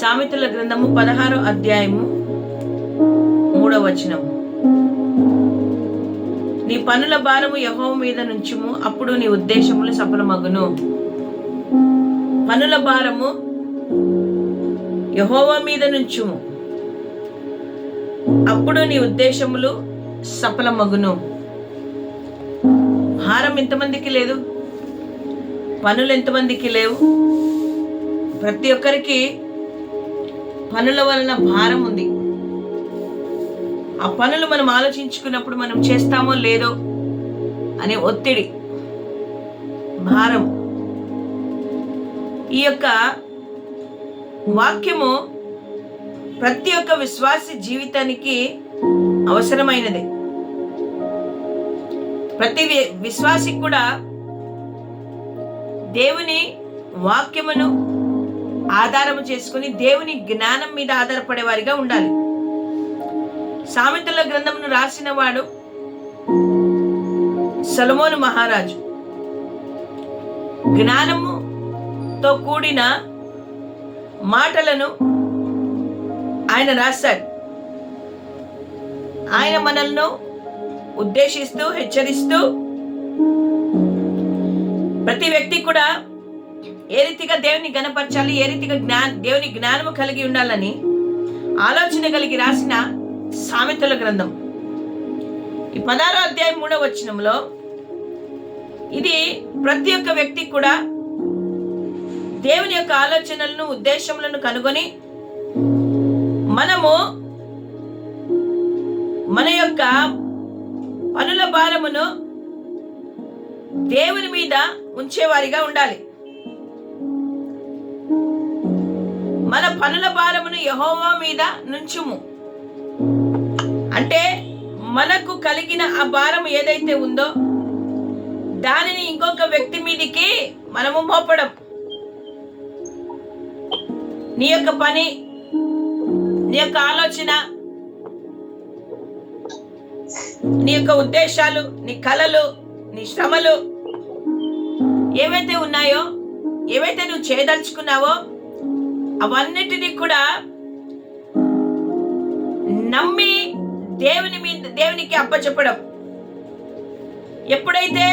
సామెతల గ్రంథము పదహారో అధ్యాయము మూడవ వచనము. నీ పనుల భారము యహోవ మీద నుంచుము అప్పుడు నీ ఉద్దేశములు సఫలమగును. పనుల భారము యహోవ మీద నుంచుము అప్పుడు నీ ఉద్దేశములు సఫలమగును. భారం ఎంతమందికి లేదు? పనులు ఎంతమందికి లేవు? ప్రతి ఒక్కరికి పనుల వలన భారం ఉంది. ఆ పనులు మనం ఆలోచించుకున్నప్పుడు మనం చేస్తామో లేదో అనే ఒత్తిడి భారం. ఈ యొక్క వాక్యము ప్రతి ఒక్క విశ్వాసి జీవితానికి అవసరమైనది. ప్రతి విశ్వాసి విశ్వాసికి కూడా దేవుని వాక్యమును ఆధారము చేసుకుని దేవుని జ్ఞానం మీద ఆధారపడే వారిగా ఉండాలి. సామెతల గ్రంథమును రాసిన వాడు సలమోను మహారాజు. జ్ఞానముతో కూడిన మాటలను ఆయన రాశాడు. ఆయన మనల్ని ఉద్దేశిస్తూ హెచ్చరిస్తూ ప్రతి వ్యక్తి కూడా ఏ రీతిగా దేవుని గణపరచాలి ఏ రీతిగా జ్ఞా దేవుని జ్ఞానము కలిగి ఉండాలని ఆలోచన కలిగి రాసిన సామెతల గ్రంథం. ఈ పదారో అధ్యాయం మూడవ వచనంలో ఇది ప్రతి ఒక్క వ్యక్తి కూడా దేవుని యొక్క ఆలోచనలను ఉద్దేశములను కనుగొని మనము మన యొక్క పనుల భారమును దేవుని మీద ఉంచేవారిగా ఉండాలి. మన పనుల భారమును యహోవా మీద నుంచుము. అంటే మనకు కలిగిన ఆ భారం ఏదైతే ఉందో దానిని ఇంకొక వ్యక్తి మీదికి మనము మోపడం. నీ యొక్క పని నీ యొక్క ఆలోచన నీ యొక్క ఉద్దేశాలు నీ కలలు నీ శ్రమలు ఏవైతే ఉన్నాయో ఏవైతే నువ్వు చేయదలుచుకున్నావో అవన్నిటినీ కూడా నమ్మి దేవుని మీద దేవునికి అప్పచెప్పడం ఎప్పుడైతే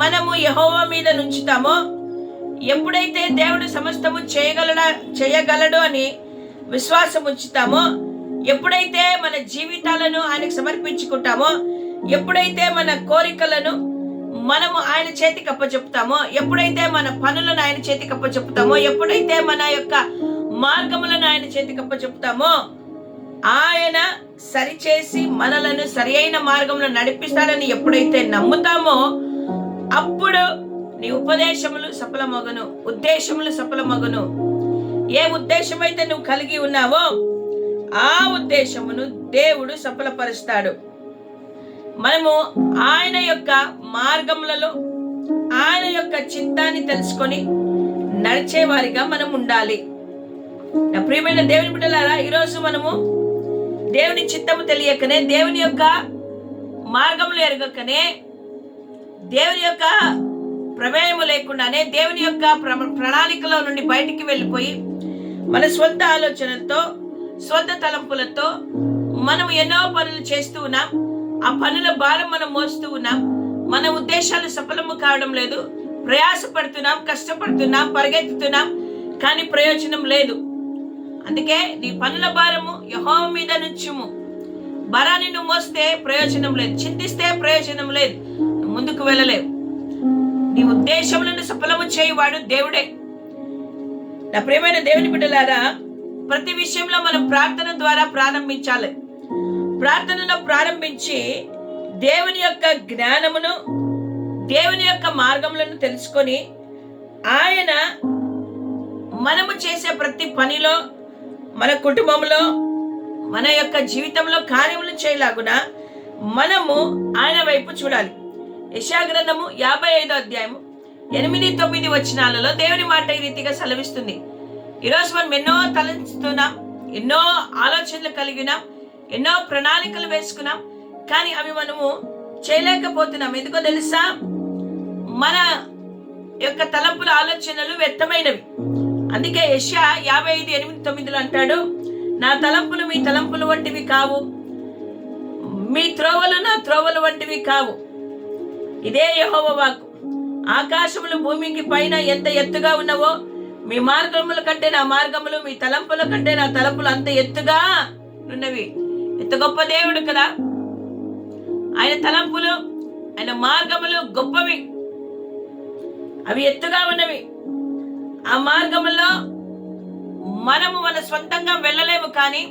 మనము యహోవా మీద నుంచుతామో ఎప్పుడైతే దేవుడు సమస్తము చేయగలడా చేయగలడు అని విశ్వాసం ఉంచుతామో ఎప్పుడైతే మన జీవితాలను ఆయనకు సమర్పించుకుంటామో ఎప్పుడైతే మన కోరికలను మనము ఆయన చేతికి అప్పచెప్తామో ఎప్పుడైతే మన పనులను ఆయన చేతికి అప్పచెప్తామో ఎప్పుడైతే మన యొక్క మార్గములను ఆయన చేతికి అప్పచెప్తామో ఆయన సరిచేసి మనలను సరి అయిన మార్గంలో నడిపిస్తాడని ఎప్పుడైతే నమ్ముతామో అప్పుడు నీ ఉపదేశములు సఫలమగును ఉద్దేశములు సఫలమగును. ఏ ఉద్దేశమైతే నువ్వు కలిగి ఉన్నావో ఆ ఉద్దేశమును దేవుడు సఫలపరుస్తాడు. మనము ఆయన యొక్క మార్గములలో ఆయన యొక్క చిత్తాన్ని తెలుసుకొని నడిచేవారిగా మనం ఉండాలి. నా ప్రియమైన దేవుని బిడ్డలారా ఈరోజు మనము దేవుని చిత్తము తెలియకనే దేవుని యొక్క మార్గములు ఎరగకనే దేవుని యొక్క ప్రమేయము లేకుండానే దేవుని యొక్క ప్రణాళికలో నుండి బయటికి వెళ్ళిపోయి మన స్వంత ఆలోచనలతో స్వంత తలంపులతో మనం ఎన్నో పనులు చేస్తూ ఉన్నాం. ఆ పనుల భారం మనం మోస్తూ ఉన్నాం. మన ఉద్దేశాలు సఫలము కావడం లేదు. ప్రయాసపడుతున్నాం కష్టపడుతున్నాం పరిగెత్తుతున్నాం కానీ ప్రయోజనం లేదు. అందుకే నీ పనుల భారము యహో మీద నుంచుము. భారాన్ని నువ్వు మోస్తే ప్రయోజనం లేదు. చింతిస్తే ప్రయోజనం లేదు. ముందుకు వెళ్ళలేవు. నీ ఉద్దేశములను సఫలము చేయువాడు దేవుడే. నా ప్రియమైన దేవుని బిడ్డలారా ప్రతి విషయంలో మనం ప్రార్థన ద్వారా ప్రారంభించాలి. ప్రార్థనను ప్రారంభించి దేవుని యొక్క జ్ఞానమును దేవుని యొక్క మార్గములను తెలుసుకొని ఆయన మనము చేసే ప్రతి పనిలో మన కుటుంబంలో మన యొక్క జీవితంలో కార్యములు చేయలాగున మనము ఆయన వైపు చూడాలి. యశాగ్రంథము యాభై ఐదో అధ్యాయము ఎనిమిది తొమ్మిది వచనాలలో దేవుని మాట ఈ రీతిగా సెలవిస్తుంది. ఈరోజు మనం ఎన్నో తలంచుతున్నాం ఎన్నో ఆలోచనలు కలిగినాం ఎన్నో ప్రణాళికలు వేసుకున్నాం. కానీ అవి మనము చేయలేకపోతున్నాం. ఎందుకో తెలుసా? మన యొక్క తలంపుల ఆలోచనలు వ్యర్థమైనవి. అందుకే యష్యా యాభై ఐదు ఎనిమిది తొమ్మిదిలో అంటాడు నా తలంపులు మీ తలంపులు వంటివి కావు. మీ త్రోవలు నా త్రోవలు వంటివి కావు. ఇదే యహోవ వాక్కు. ఆకాశములు భూమికి పైన ఎంత ఎత్తుగా ఉన్నవో మీ మార్గముల కంటే నా మార్గములు మీ తలంపుల కంటే నా తలంపులు అంత ఎత్తుగా ఉన్నవి ఎంత గొప్ప దేవుడు కదా. ఆయన తలంపులు ఆయన మార్గములు గొప్పవి. అవి ఎత్తుగా ఉన్నవి. ఆ మార్గములో మనము మన సొంతంగా వెళ్ళలేము కానీ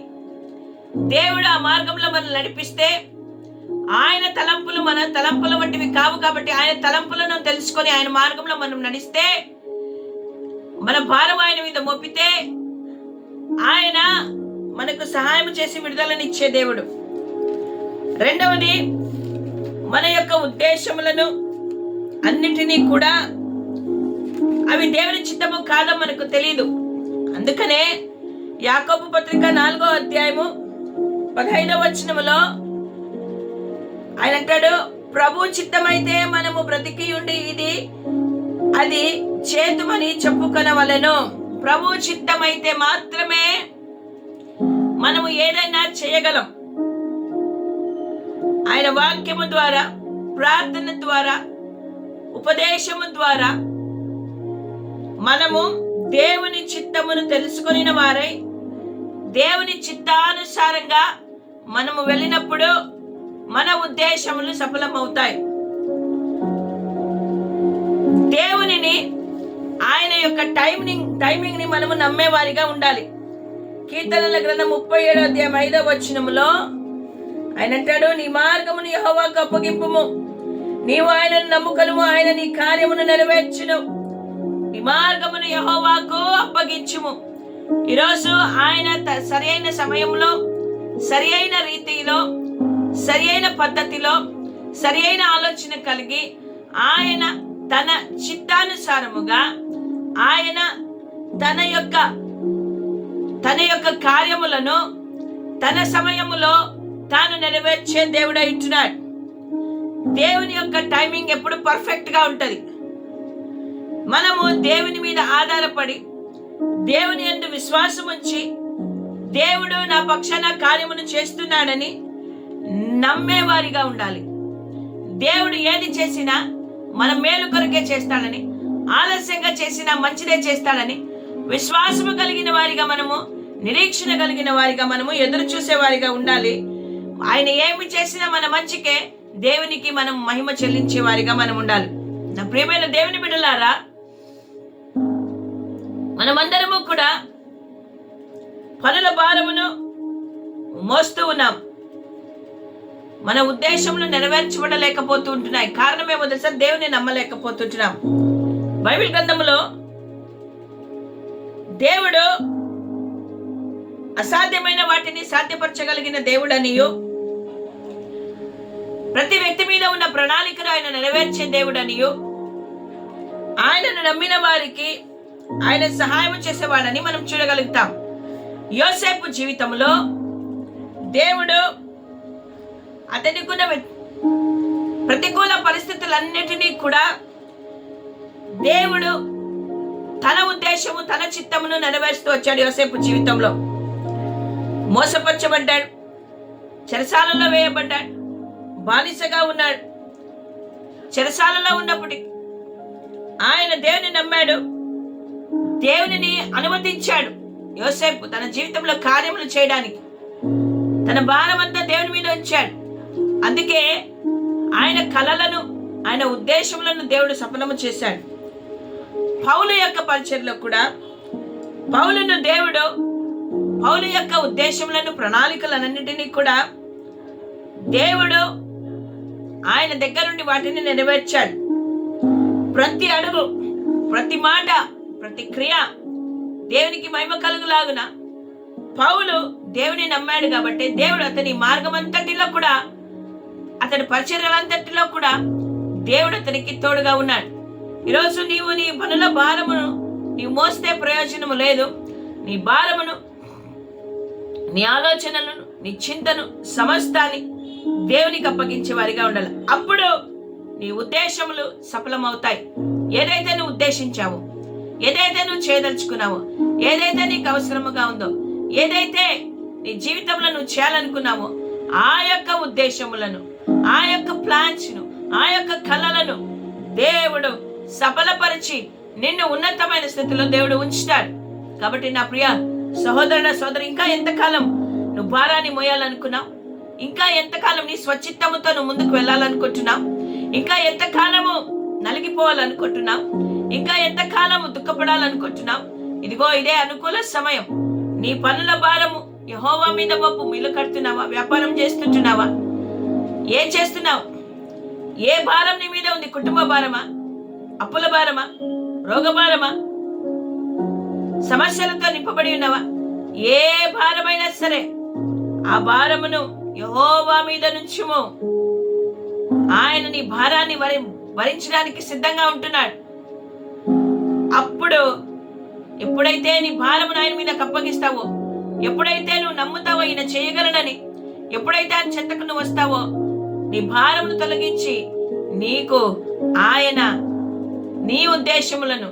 దేవుడు ఆ మార్గంలో మనం నడిపిస్తే ఆయన తలంపులు మన తలంపుల వంటివి కావు కాబట్టి ఆయన తలంపులను తెలుసుకొని ఆయన మార్గంలో మనం నడిస్తే మన భారం ఆయన మీద మోపితే ఆయన మనకు సహాయం చేసి విడుదలనిచ్చే దేవుడు. రెండవది మన యొక్క ఉద్దేశములను అన్నిటినీ కూడా అవి దేవుని చిత్తము కాదో మనకు తెలియదు అందుకనే యాకోబు పత్రిక నాలుగో అధ్యాయము పదహైదవ వచనములో ఆయన అంటాడు ప్రభు చిత్తమైతే మనము బ్రతికి ఉండి ఇది అది చేతుమని చెప్పుకొనవలను. ప్రభు చిత్తమైతే మాత్రమే మనము ఏదైనా చేయగలం. ఆయన వాక్యము ద్వారా ప్రార్థన ద్వారా ఉపదేశము ద్వారా మనము దేవుని చిత్తమును తెలుసుకుని వారై దేవుని చిత్తానుసారంగా మనము వెళ్ళినప్పుడు మన ఉద్దేశములు సఫలమవుతాయి. దేవునిని ఆయన యొక్క టైమింగ్ టైమింగ్ని మనము నమ్మేవారిగా ఉండాలి. కీర్తనల గ్రంథం ముప్పై ఏడో అధ్యాయం ఐదో వచనములో ఆయన అంటాడు నీ మార్గమును యహోవాకు అప్పగింపుము. నీవు ఆయనను నమ్ముకలము ఆయన నీ కార్యమును నెరవేర్చును. నీ మార్గమును యహోవాకు అప్పగించుము. ఈరోజు ఆయన త- సరి అయిన సమయంలో సరి అయిన రీతిలో సరి అయిన పద్ధతిలో సరి అయిన ఆలోచన కలిగి ఆయన తన చిత్తానుసారముగా ఆయన తన యొక్క తన యొక్క కార్యములను తన సమయములో తాను నెరవేర్చే దేవుడై ఉంటున్నాడు. దేవుని యొక్క టైమింగ్ ఎప్పుడు పర్ఫెక్ట్గా ఉంటది. మనము దేవుని మీద ఆధారపడి దేవుని ఎందు విశ్వాసం ఉంచి దేవుడు నా పక్షాన కార్యమును చేస్తున్నాడని నమ్మేవారిగా ఉండాలి. దేవుడు ఏది చేసినా మన మేలు కొరకే చేస్తాడని ఆలస్యంగా చేసినా మంచిదే చేస్తాడని విశ్వాసము కలిగిన వారిగా మనము నిరీక్షణ కలిగిన వారిగా మనము ఎదురు చూసే వారిగా ఉండాలి. ఆయన ఏమి చేసినా మన మంచికే దేవునికి మనం మహిమ చెల్లించే వారిగా మనం ఉండాలి. నా ప్రియమైన దేవుని బిడ్డలారా మనమందరము కూడా పనుల భారమును మోస్తూ ఉన్నాం. మన ఉద్దేశమును నెరవేర్చబడలేకపోతూ ఉంటున్నాయి. కారణమేమో తెలుసా? దేవుని నమ్మలేకపోతుంటున్నాం బైబిల్ గ్రంథములో దేవుడు అసాధ్యమైన వాటిని సాధ్యపరచగలిగిన దేవుడనియు. ప్రతి వ్యక్తి మీద ఉన్న ప్రణాళికను ఆయన నెరవేర్చే దేవుడనియు. ఆయనను నమ్మిన వారికి ఆయన సహాయం చేసేవాడని మనం చూడగలుగుతాం. యోసేపు జీవితంలో దేవుడు అతనికున్న వ్య- ప్రతికూల పరిస్థితులన్నిటినీ కూడా దేవుడు తన ఉద్దేశము తన చిత్తమును నెరవేరుస్తూ వచ్చాడు యోసేపు జీవితంలో. మోసపరచబడ్డాడు. చెరసాలలో వేయబడ్డాడు. బానిసగా ఉన్నాడు. చెరసాలలో ఉన్నప్పటికీ ఆయన దేవుని నమ్మాడు. దేవునిని అనుమతించాడు యోసేపు తన జీవితంలో కార్యములు చేయడానికి. తన భారం అంతా దేవుని మీద ఉంచాడు. అందుకే ఆయన కలలను ఆయన ఉద్దేశములను దేవుడు సఫలము చేశాడు. పౌలు యొక్క పరిచయలో కూడా పౌలును దేవుడు పౌలు యొక్క ఉద్దేశములను ప్రణాళికలన్నింటినీ కూడా దేవుడు ఆయన దగ్గరుండి వాటిని నెరవేర్చాడు. ప్రతి అడుగు ప్రతి మాట ప్రతి క్రియ దేవునికి మహిమ కలుగులాగున పౌలు దేవుని నమ్మాడు కాబట్టి దేవుడు అతని మార్గం అంతటిలో కూడా అతని పరిచర్యలంతటిలో కూడా దేవుడు అతనికి తోడుగా ఉన్నాడు. ఈరోజు నీవు నీ పనుల భారమును నీవు మోస్తే ప్రయోజనము లేదు. నీ భారమును నీ ఆలోచనలను నీ చింతను సమస్తాన్ని దేవునికి అప్పగించే వారిగా ఉండాలి. అప్పుడు నీ ఉద్దేశములు సఫలమవుతాయి. ఏదైతే నువ్వు ఉద్దేశించావో ఏదైతే నువ్వు చేయదలుచుకున్నావో ఏదైతే నీకు అవసరముగా ఉందో ఏదైతే నీ జీవితంలో నువ్వు చేయాలనుకున్నావో ఆ యొక్క ఉద్దేశములను ఆ యొక్క ప్లాన్స్ను ఆ యొక్క కళలను దేవుడు సఫలపరిచి నిన్ను ఉన్నతమైన స్థితిలో దేవుడు ఉంచుతాడు. కాబట్టి నా ప్రియ సహోదరుడ సోదరు ఇంకా ఎంతకాలం నువ్వు భారాన్ని మోయాలనుకున్నావు? ఇంకా ఎంతకాలం నీ స్వచ్ఛిత్తముతో నువ్వు ముందుకు వెళ్ళాలనుకుంటున్నావు? ఇంకా ఎంతకాలము నలిగిపోవాలనుకుంటున్నావు? ఇంకా ఎంతకాలము దుఃఖపడాలనుకుంటున్నావు? ఇదిగో ఇదే అనుకూల సమయం. నీ పనుల భారము యహోవా మీద పప్పు మిల్లు కడుతున్నావా? వ్యాపారం చేస్తుంటున్నావా? ఏం చేస్తున్నావు? ఏ భారం నీ మీద ఉంది? కుటుంబ భారమా? అప్పుల భారమా రోగభారమా? సమస్యలతో నింపబడి ఉన్నవా? ఏ భారమైనా సరే ఆ భారమును యహోవా మీద నుంచుము. ఆయన నీ భారాన్ని వరి భరించడానికి సిద్ధంగా ఉంటున్నాడు. అప్పుడు ఎప్పుడైతే నీ భారమును ఆయన మీద కప్పగిస్తావో ఎప్పుడైతే నువ్వు నమ్ముతావో ఈయన చేయగలనని ఎప్పుడైతే ఆయన చెంతకు నువ్వు వస్తావో నీ భారమును తొలగించి నీకు ఆయన నీ ఉద్దేశములను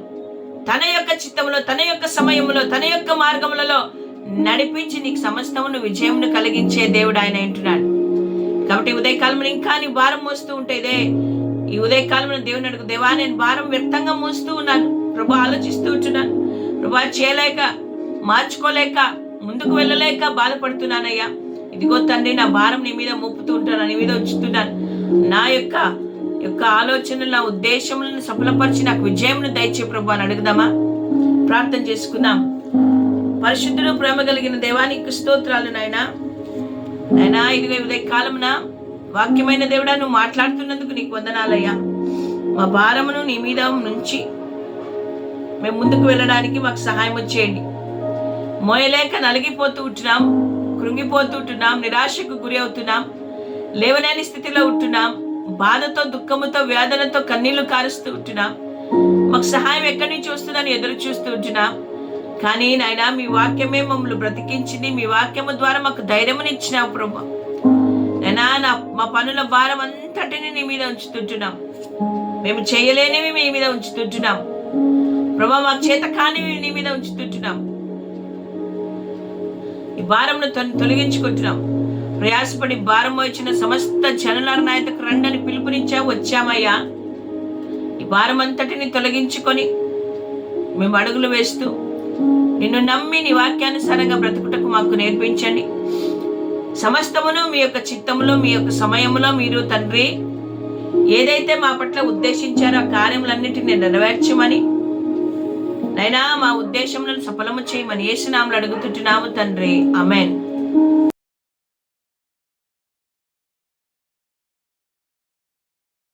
తన యొక్క చిత్తములో తన యొక్క సమయములో తన యొక్క మార్గములలో నడిపించి నీకు సమస్తమును విజయమును కలిగించే దేవుడు ఆయన అంటున్నాడు. కాబట్టి ఉదయకాలంలో ఇంకా నీ భారం మోస్తూ ఉంటే ఇదే ఈ ఉదయకాలంలో దేవుని అడుగు దేవా నేను భారం వ్యర్థంగా మోస్తూ ఉన్నాను. ప్రభు ఆలోచిస్తూ ఉంటున్నాను. ప్రభా చేయలేక మార్చుకోలేక ముందుకు వెళ్ళలేక బాధపడుతున్నానయ్యా. ఇదిగో తండ్రి నా భారం నీ మీద మోపుతూ ఉంటాను నీ మీద ఉంచుతున్నాను. నా యొక్క యొక్క ఆలోచనలు నా ఉద్దేశములను సఫలపరిచి నాకు విజయమును దయచే ప్రభు అని అడుగుదామా? ప్రార్థన చేసుకుందాం. పరిశుద్ధుడు ప్రేమ కలిగిన దేవానికి స్తోత్రాలు నాయనా. నాయనా ఇదిగో ఉదయ కాలమున వాక్యమైన దేవుడా నువ్వు మాట్లాడుతున్నందుకు నీకు వందనాలయ్యా. మా భారమును నీ మీద నుంచి మేము ముందుకు వెళ్ళడానికి మాకు సహాయం చేయండి. మోయలేక నలిగిపోతూ ఉంటున్నాం కృంగిపోతూ ఉంటున్నాం నిరాశకు గురి అవుతున్నాం లేవలేని స్థితిలో ఉంటున్నాం. బాధతో దుఃఖముతో వేదనతో కన్నీళ్ళు కారుస్తూ ఉంటున్నాం. మాకు సహాయం ఎక్కడి నుంచి వస్తుందని ఎదురు చూస్తూ ఉంటున్నాం. కానీ నాయన మీ వాక్యమే మమ్మల్ని బ్రతికించింది. మీ వాక్యము ద్వారా మాకు ధైర్యమునిచ్చినావు ప్రభు. నైనా నా మా పనుల భారం అంతటిని నీ మీద ఉంచుతుంటున్నాం మేము చేయలేనివి మీ మీద ఉంచుతుంటున్నాం ప్రభా మా చేత కానివి నీ మీద ఉంచుతుంటున్నాం ఈ భారంను తొలగించుకుంటున్నాం. ప్రయాసపడి భారం వచ్చిన సమస్త జనుల నాయతకు రండని పిలుపునిచ్చా వచ్చామయ్యా. ఈ భారం అంతటిని తొలగించుకొని మేము అడుగులు వేస్తూ నిన్ను నమ్మి నీ వాక్యానుసారంగా బ్రతుకుటకు మాకు నేర్పించండి. సమస్తమును మీ యొక్క చిత్తములో మీ యొక్క సమయములో మీరు తండ్రి ఏదైతే మా పట్ల ఉద్దేశించారో ఆ కార్యములన్నిటిని నెరవేర్చమని నైనా మా ఉద్దేశములను సఫలము చేయమని ఏసునాములు అడుగుతుంటున్నాము తండ్రి. అమెన్